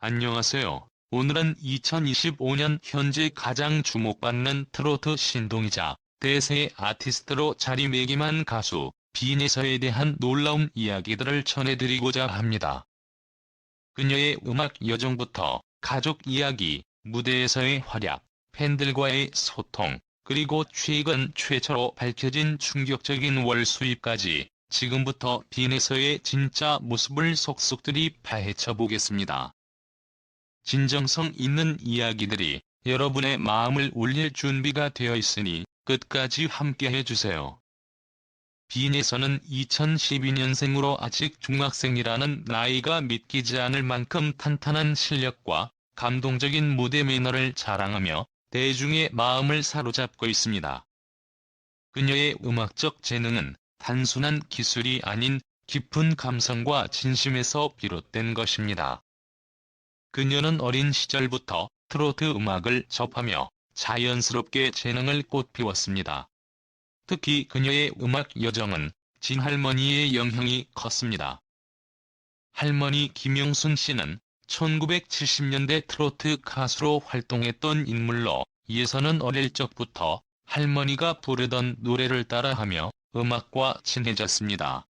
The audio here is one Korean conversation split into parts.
안녕하세요. 오늘은 2025년 현재 가장 주목받는 트로트 신동이자 대세의 아티스트로 자리매김한 가수 빈에서에 대한 놀라운 이야기들을 전해드리고자 합니다. 그녀의 음악 여정부터 가족 이야기, 무대에서의 활약, 팬들과의 소통, 그리고 최근 최초로 밝혀진 충격적인 월 수입까지 지금부터 빈에서의 진짜 모습을 속속들이 파헤쳐 보겠습니다. 진정성 있는 이야기들이 여러분의 마음을 울릴 준비가 되어 있으니 끝까지 함께 해주세요. 빈에서는 2012년생으로 아직 중학생이라는 나이가 믿기지 않을 만큼 탄탄한 실력과 감동적인 무대 매너를 자랑하며 대중의 마음을 사로잡고 있습니다. 그녀의 음악적 재능은 단순한 기술이 아닌 깊은 감성과 진심에서 비롯된 것입니다. 그녀는 어린 시절부터 트로트 음악을 접하며 자연스럽게 재능을 꽃피웠습니다. 특히 그녀의 음악 여정은 진할머니의 영향이 컸습니다. 할머니 김영순 씨는 1970년대 트로트 가수로 활동했던 인물로 예선은 어릴 적부터 할머니가 부르던 노래를 따라하며 음악과 친해졌습니다.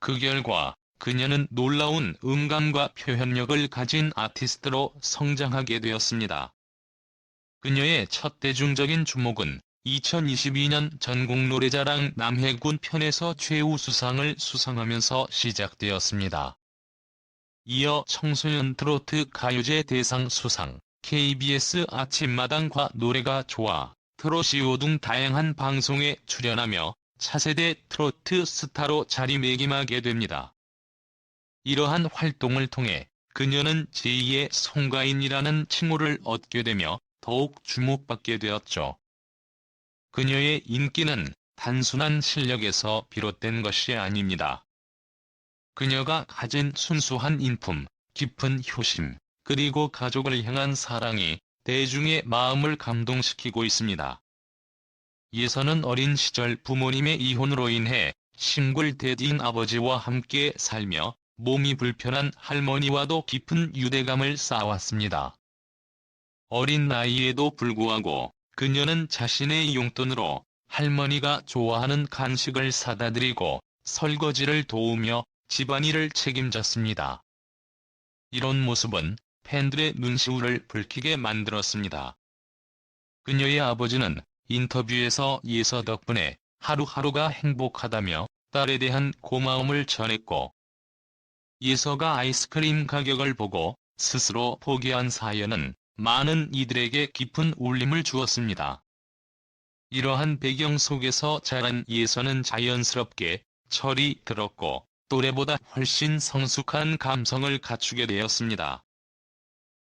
그 결과 그녀는 놀라운 음감과 표현력을 가진 아티스트로 성장하게 되었습니다. 그녀의 첫 대중적인 주목은 2022년 전국 노래자랑 남해군 편에서 최우수상을 수상하면서 시작되었습니다. 이어 청소년 트로트 가요제 대상 수상, KBS 아침마당과 노래가 좋아, 트로시오 등 다양한 방송에 출연하며 차세대 트로트 스타로 자리매김하게 됩니다. 이러한 활동을 통해 그녀는 제2의 송가인이라는 칭호를 얻게 되며 더욱 주목받게 되었죠. 그녀의 인기는 단순한 실력에서 비롯된 것이 아닙니다. 그녀가 가진 순수한 인품, 깊은 효심, 그리고 가족을 향한 사랑이 대중의 마음을 감동시키고 있습니다. 예선은 어린 시절 부모님의 이혼으로 인해 싱글 데디인 아버지와 함께 살며 몸이 불편한 할머니와도 깊은 유대감을 쌓아왔습니다. 어린 나이에도 불구하고 그녀는 자신의 용돈으로 할머니가 좋아하는 간식을 사다 드리고 설거지를 도우며 집안일을 책임졌습니다. 이런 모습은 팬들의 눈시울을 붉히게 만들었습니다. 그녀의 아버지는 인터뷰에서 예서 덕분에 하루하루가 행복하다며 딸에 대한 고마움을 전했고 예서가 아이스크림 가격을 보고 스스로 포기한 사연은 많은 이들에게 깊은 울림을 주었습니다. 이러한 배경 속에서 자란 예서는 자연스럽게 철이 들었고 또래보다 훨씬 성숙한 감성을 갖추게 되었습니다.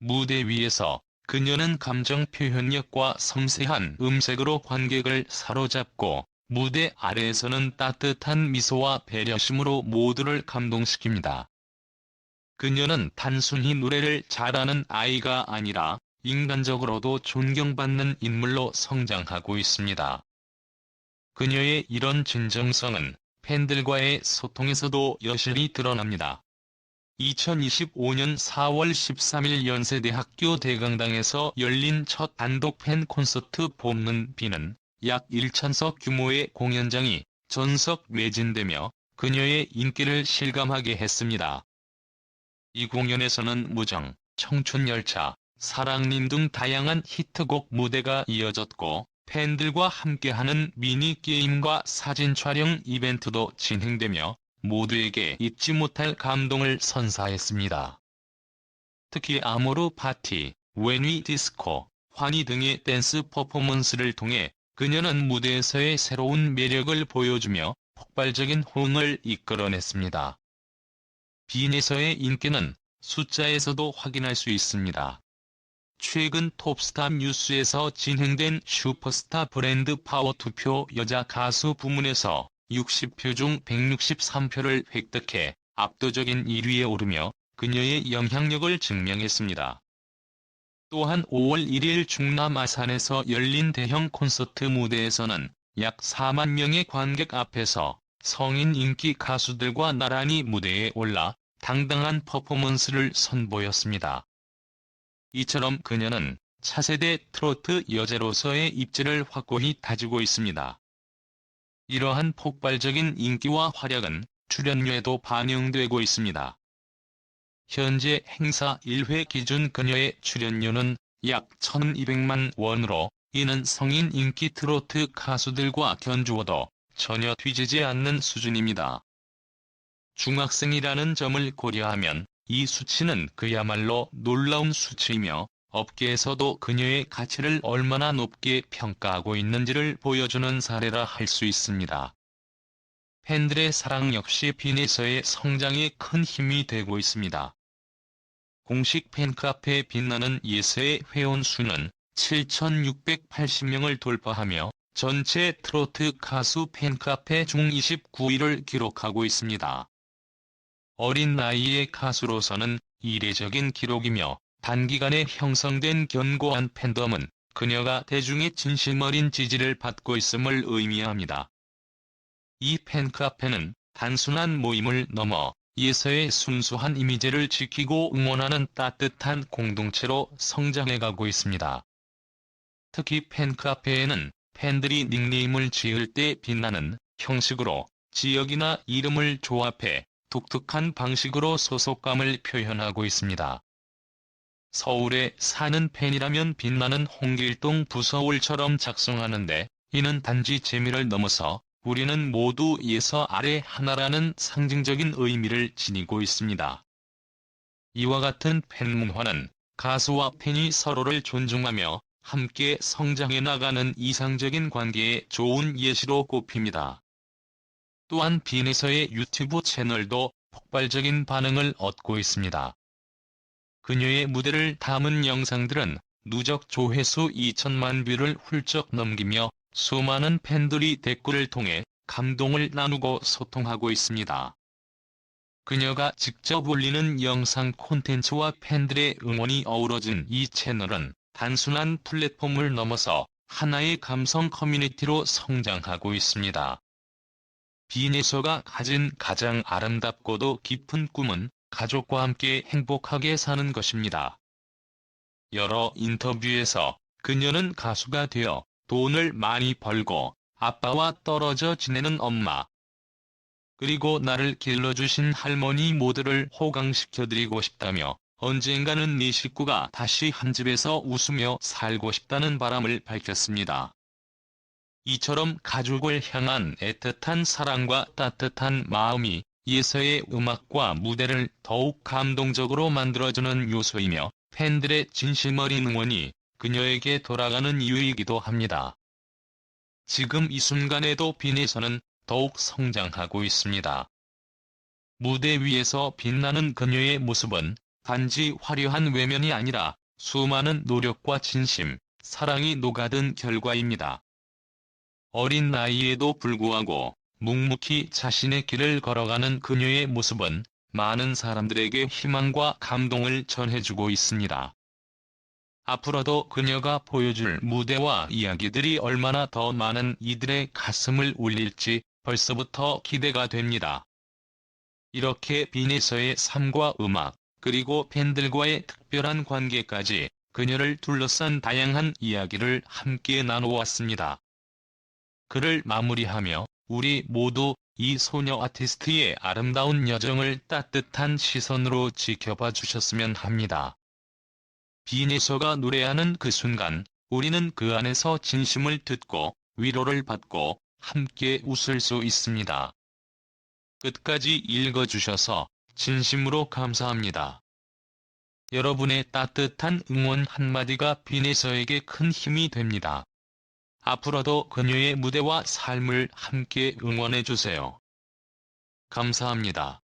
무대 위에서 그녀는 감정 표현력과 섬세한 음색으로 관객을 사로잡고 무대 아래에서는 따뜻한 미소와 배려심으로 모두를 감동시킵니다. 그녀는 단순히 노래를 잘하는 아이가 아니라 인간적으로도 존경받는 인물로 성장하고 있습니다. 그녀의 이런 진정성은 팬들과의 소통에서도 여실히 드러납니다. 2025년 4월 13일 연세대학교 대강당에서 열린 첫 단독 팬 콘서트 봄는 비는 약 1천석 규모의 공연장이 전석 매진되며 그녀의 인기를 실감하게 했습니다. 이 공연에서는 무정, 청춘열차, 사랑님 등 다양한 히트곡 무대가 이어졌고 팬들과 함께하는 미니게임과 사진 촬영 이벤트도 진행되며 모두에게 잊지 못할 감동을 선사했습니다. 특히 아모르 파티, 웨니 디스코, 환희 등의 댄스 퍼포먼스를 통해 그녀는 무대에서의 새로운 매력을 보여주며 폭발적인 호응을 이끌어냈습니다. 빈에서의 인기는 숫자에서도 확인할 수 있습니다. 최근 톱스타 뉴스에서 진행된 슈퍼스타 브랜드 파워 투표 여자 가수 부문에서 60표 중 163표를 획득해 압도적인 1위에 오르며 그녀의 영향력을 증명했습니다. 또한 5월 1일 중남 아산에서 열린 대형 콘서트 무대에서는 약 4만 명의 관객 앞에서 성인 인기 가수들과 나란히 무대에 올라 당당한 퍼포먼스를 선보였습니다. 이처럼 그녀는 차세대 트로트 여제로서의 입지를 확고히 다지고 있습니다. 이러한 폭발적인 인기와 활약은 출연료에도 반영되고 있습니다. 현재 행사 1회 기준 그녀의 출연료는 약 1200만 원으로 이는 성인 인기 트로트 가수들과 견주어도 전혀 뒤지지 않는 수준입니다. 중학생이라는 점을 고려하면 이 수치는 그야말로 놀라운 수치이며 업계에서도 그녀의 가치를 얼마나 높게 평가하고 있는지를 보여주는 사례라 할 수 있습니다. 팬들의 사랑 역시 빈에서의 성장에 큰 힘이 되고 있습니다. 공식 팬카페 빛나는 예서의 회원 수는 7,680명을 돌파하며 전체 트로트 가수 팬카페 중 29위를 기록하고 있습니다. 어린 나이의 가수로서는 이례적인 기록이며 단기간에 형성된 견고한 팬덤은 그녀가 대중의 진심 어린 지지를 받고 있음을 의미합니다. 이 팬카페는 단순한 모임을 넘어 예서의 순수한 이미지를 지키고 응원하는 따뜻한 공동체로 성장해가고 있습니다. 특히 팬카페에는 팬들이 닉네임을 지을 때 빛나는 형식으로 지역이나 이름을 조합해 독특한 방식으로 소속감을 표현하고 있습니다. 서울에 사는 팬이라면 빛나는 홍길동 부서울처럼 작성하는데 이는 단지 재미를 넘어서 우리는 모두 예서 아래 하나라는 상징적인 의미를 지니고 있습니다. 이와 같은 팬 문화는 가수와 팬이 서로를 존중하며 함께 성장해 나가는 이상적인 관계의 좋은 예시로 꼽힙니다. 또한 빈에서의 유튜브 채널도 폭발적인 반응을 얻고 있습니다. 그녀의 무대를 담은 영상들은 누적 조회수 2천만 뷰를 훌쩍 넘기며 수많은 팬들이 댓글을 통해 감동을 나누고 소통하고 있습니다. 그녀가 직접 올리는 영상 콘텐츠와 팬들의 응원이 어우러진 이 채널은 단순한 플랫폼을 넘어서 하나의 감성 커뮤니티로 성장하고 있습니다. 빈에서가 가진 가장 아름답고도 깊은 꿈은 가족과 함께 행복하게 사는 것입니다. 여러 인터뷰에서 그녀는 가수가 되어 돈을 많이 벌고 아빠와 떨어져 지내는 엄마, 그리고 나를 길러주신 할머니 모두를 호강시켜드리고 싶다며 언젠가는 네 식구가 다시 한 집에서 웃으며 살고 싶다는 바람을 밝혔습니다. 이처럼 가족을 향한 애틋한 사랑과 따뜻한 마음이 예서의 음악과 무대를 더욱 감동적으로 만들어주는 요소이며 팬들의 진심 어린 응원이 그녀에게 돌아가는 이유이기도 합니다. 지금 이 순간에도 빈에서는 더욱 성장하고 있습니다. 무대 위에서 빛나는 그녀의 모습은 단지 화려한 외면이 아니라 수많은 노력과 진심, 사랑이 녹아든 결과입니다. 어린 나이에도 불구하고 묵묵히 자신의 길을 걸어가는 그녀의 모습은 많은 사람들에게 희망과 감동을 전해주고 있습니다. 앞으로도 그녀가 보여줄 무대와 이야기들이 얼마나 더 많은 이들의 가슴을 울릴지 벌써부터 기대가 됩니다. 이렇게 빈에서의 삶과 음악, 그리고 팬들과의 특별한 관계까지 그녀를 둘러싼 다양한 이야기를 함께 나누었습니다. 그를 마무리하며 우리 모두 이 소녀 아티스트의 아름다운 여정을 따뜻한 시선으로 지켜봐 주셨으면 합니다. 빈에서가 노래하는 그 순간 우리는 그 안에서 진심을 듣고 위로를 받고 함께 웃을 수 있습니다. 끝까지 읽어주셔서 진심으로 감사합니다. 여러분의 따뜻한 응원 한마디가 빈에서에게 큰 힘이 됩니다. 앞으로도 그녀의 무대와 삶을 함께 응원해주세요. 감사합니다.